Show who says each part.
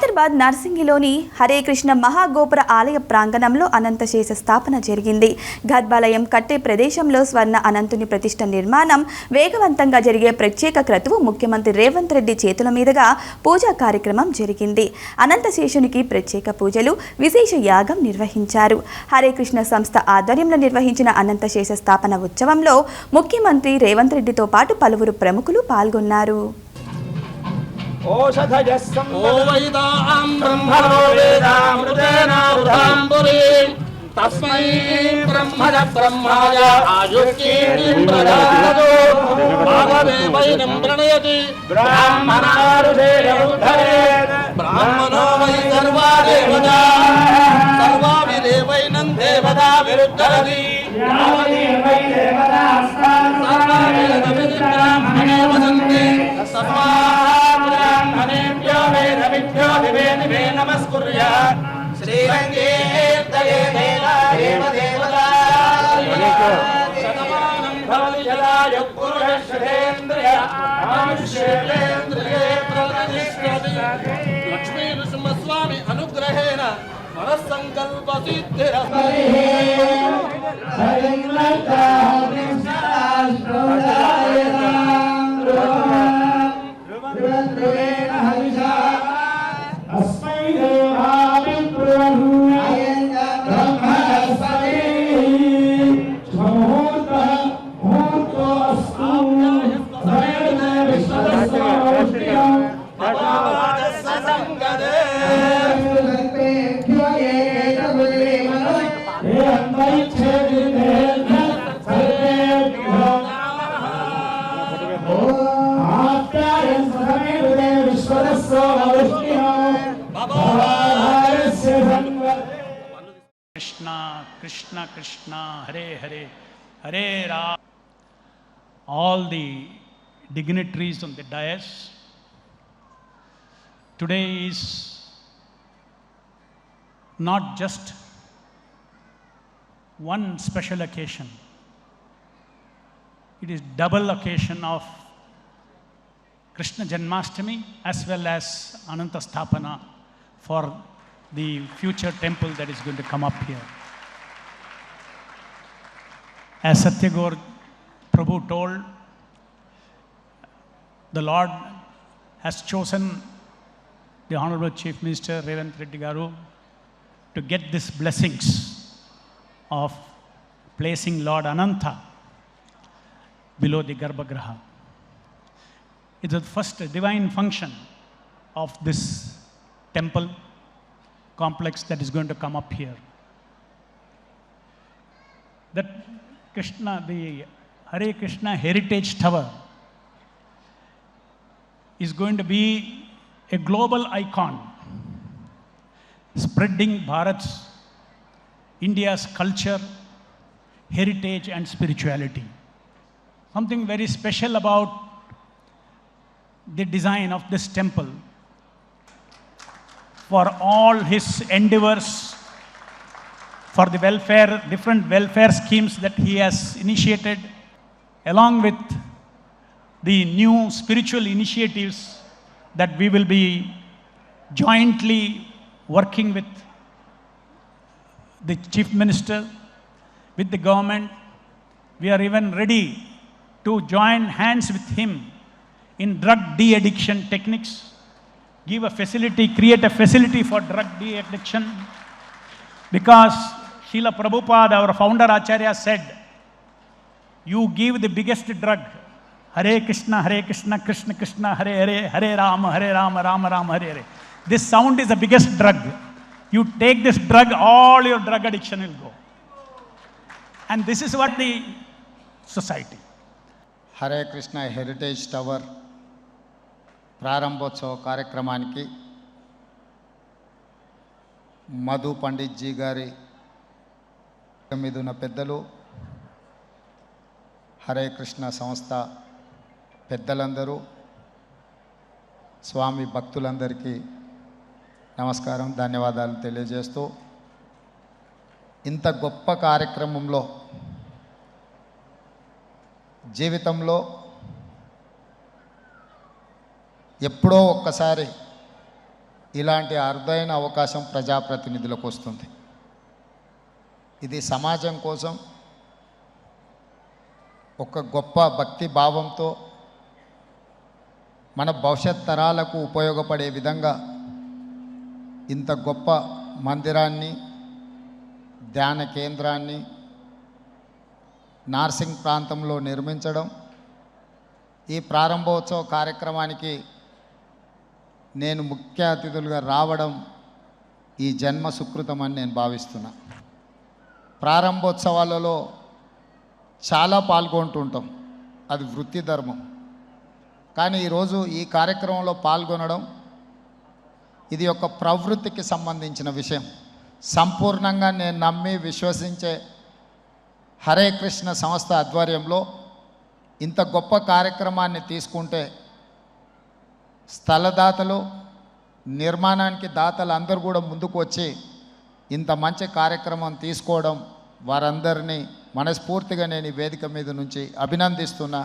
Speaker 1: హైదరాబాద్ నర్సింగిలోని హరే కృష్ణ మహాగోపుర ఆలయ ప్రాంగణంలో అనంతశేష స్థాపన జరిగింది. గర్భాలయం కట్టే ప్రదేశంలో స్వర్ణ అనంతుని ప్రతిష్ట నిర్మాణం వేగవంతంగా జరిగే ప్రత్యేక క్రతువు ముఖ్యమంత్రి రేవంత్ రెడ్డి చేతుల మీదుగా పూజా కార్యక్రమం జరిగింది. అనంతశేషునికి ప్రత్యేక పూజలు విశేష యాగం నిర్వహించారు. హరే కృష్ణ సంస్థ ఆధ్వర్యంలో నిర్వహించిన అనంతశేష స్థాపన ఉత్సవంలో ముఖ్యమంత్రి రేవంత్ రెడ్డితో పాటు పలువురు ప్రముఖులు పాల్గొన్నారు.
Speaker 2: ఓషధయः
Speaker 3: ఓ వైదాం బ్రహ్మణో వేదామృతేనామృతాంబురీం తస్మై బ్రహ్మణ బ్రహ్మాయ ఆయుష్కీర్తిం ప్రదాతు భాగవే వైనం ప్రణయతి
Speaker 2: బ్రాహ్మణారుషేణుద్ధరేత్
Speaker 3: బ్రాహ్మణో వై సర్వా దేవతా సర్వావిదేవైనం దేవతా విరుద్ధరతి సర్వావేదవిద్బ్రాహ్మణే వదంతి సర్వా
Speaker 2: బ్రాహ్మణేభ్యో వేదవిభ్యో దివే దివే నమస్కుర్య శ్రీరంగేర్దయే దేవాయేవ దేవతా శతమానం భవతి జలాయ పురుషేంద్రియ ఆయుష్యేంద్రియే ప్రతిష్టతి
Speaker 3: లక్ష్మీ నృసింహస్వామి అనుగ్రహేణ మనస్సంకల్ప సిద్ధిర
Speaker 2: అస్మై
Speaker 4: Krishna, Krishna, Hare Hare, Hare Ram. All the dignitaries on the dais. Today is not just one special occasion. It is double occasion of Krishna Janmashtami as well as Ananta Sthapana for the future temple that is going to come up here. As Satyagor Prabhu told, the Lord has chosen the Honorable Chief Minister Revanth Reddy Garu to get these blessings of placing Lord Ananta below the Garbhagraha. It's the first divine function of this temple complex that is going to come up here. That Krishna, the Hare Krishna Heritage Tower, is going to be a global icon, spreading Bharat's, India's culture, heritage, and spirituality. Something very special about the design of this temple for all his endeavors for the welfare, different welfare schemes that he has initiated, along with the new spiritual initiatives that we will be jointly working with the chief minister, with the government. We are even ready to join hands with him in drug de-addiction techniques give a facility, create a facility for drug de-addiction. Because Srila Prabhupada, our founder Acharya said, you give the biggest drug, Hare Krishna, Hare Krishna, Krishna Krishna, Hare Hare, Hare Rama, Hare Rama, Rama Rama, Hare Hare. This sound is the biggest drug. You take this drug, all your drug addiction will go. And this is what the society.
Speaker 5: Hare Krishna heritage tower ప్రారంభోత్సవ కార్యక్రమానికి Madhu Pandit G గారి మీద ఉన్న పెద్దలు హరే కృష్ణ సంస్థ పెద్దలందరూ స్వామి భక్తులందరికీ నమస్కారం ధన్యవాదాలు తెలియజేస్తూ ఇంత గొప్ప కార్యక్రమంలో జీవితంలో ఎప్పుడో ఒక్కసారి ఇలాంటి అరుదైన అవకాశం ప్రజాప్రతినిధులకు వస్తుంది. ఇది సమాజం కోసం ఒక గొప్ప భక్తి భావంతో మన భవిష్యత్ తరాలకు ఉపయోగపడే విధంగా ఇంత గొప్ప మందిరాన్ని ధ్యాన కేంద్రాన్ని నార్సింగ్ ప్రాంతంలో నిర్మించడం ఈ ప్రారంభోత్సవ కార్యక్రమానికి నేను ముఖ్య అతిథులుగా రావడం ఈ జన్మ సుకృతం అని నేను భావిస్తున్నా. ప్రారంభోత్సవాలలో చాలా పాల్గొంటుంటాం. అది వృత్తి ధర్మం. కానీ ఈరోజు ఈ కార్యక్రమంలో పాల్గొనడం ఇది ఒక ప్రవృత్తికి సంబంధించిన విషయం. సంపూర్ణంగా నేను నమ్మి విశ్వసించే హరే కృష్ణ సంస్థ ఆధ్వర్యంలో ఇంత గొప్ప కార్యక్రమాన్ని తీసుకుంటే స్థలదాతలు నిర్మాణానికి దాతలు అందరూ కూడా ముందుకు వచ్చి ఇంత మంచి కార్యక్రమం తీసుకోవడం వారందరినీ మనస్ఫూర్తిగా నేను ఈ వేదిక మీద నుంచి అభినందిస్తున్నా.